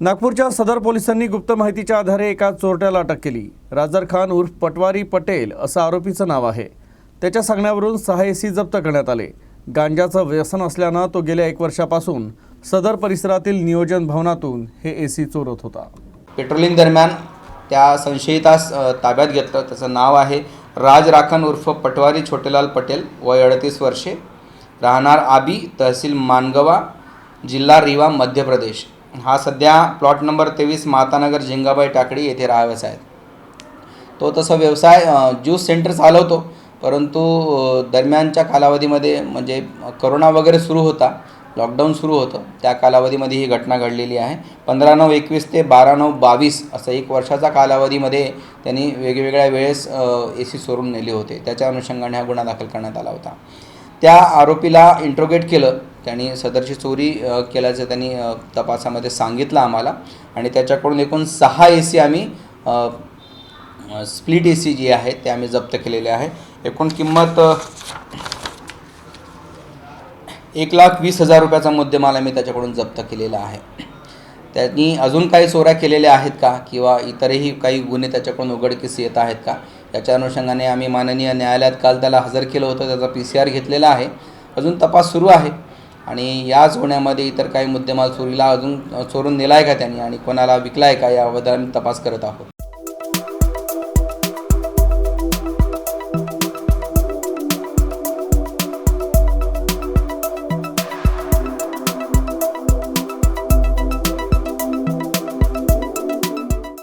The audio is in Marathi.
नागपूरच्या सदर पोलिसांनी गुप्त माहितीच्या आधारे एका चोरट्याला अटक केली. राजर खान उर्फ पटवारी पटेल असं आरोपीचं नाव आहे. त्याच्या सांगण्यावरून सहा एसी जप्त करण्यात आले. गांजाचं व्यसन असल्यानं तो गेल्या एक वर्षापासून सदर परिसरातील नियोजन भवनातून हे एसी चोरत होता. पेट्रोलिंग दरम्यान त्या संशयितास ताब्यात घेतलं. त्याचं नाव आहे राज राखन उर्फ पटवारी छोटेलाल पटेल. वय अडतीस वर्षे. राहणार आबी तहसील मानगवा जिल्हा रिवा मध्य प्रदेश. हा सध्या प्लॉट नंबर तेवीस मातानगर झिंगाबाई टाकडी येथे राहावयास आहे. तो तसा व्यवसाय ज्यूस सेंटर चालवतो परंतु दरम्यानच्या कालावधीमध्ये म्हणजे करोना वगैरे सुरू होता लॉकडाऊन सुरू होतं त्या कालावधीमध्ये ही घटना घडलेली आहे. पंधरा नऊ एकवीस ते बारा नऊ बावीस असं एक वर्षाचा कालावधीमध्ये त्यांनी वेगवेगळ्या वेळेस ए सी सोडून नेले होते. त्याच्या अनुषंगाने हा गुन्हा दाखल करण्यात आला होता. त्या आरोपीला इंट्रोगेट केलं. त्यांनी सदरची चोरी केल्याचं त्यांनी तपासामध्ये सांगितलं आम्हाला. आणि त्याच्याकडून एकूण सहा ए सी आम्ही स्प्लिट ए सी जी आहे ते आम्ही जप्त केलेले आहे. एकूण किंमत एक लाख वीस हजार रुपयाचा मुद्देमाल आम्ही त्याच्याकडून जप्त केलेला आहे. त्यांनी अजून काही चोऱ्या केलेल्या आहेत का? किंवा इतरही काही गुन्हे त्याच्याकडून उघडकीस येत आहेत का? याच्या अनुषंगाने आम्ही माननीय न्यायालयात काल त्याला हजर केलं होतं त्याचा पी सी आर घेतलेला आहे. अजून तपास सुरू आहे. आणि या सोन्यामध्ये इतर काही मुद्देमाल चोरीला अजून चोरून नेला आहे का त्यांनी? आणि कोणाला विकला आहे का? याबद्दल आम्ही तपास करत आहोत.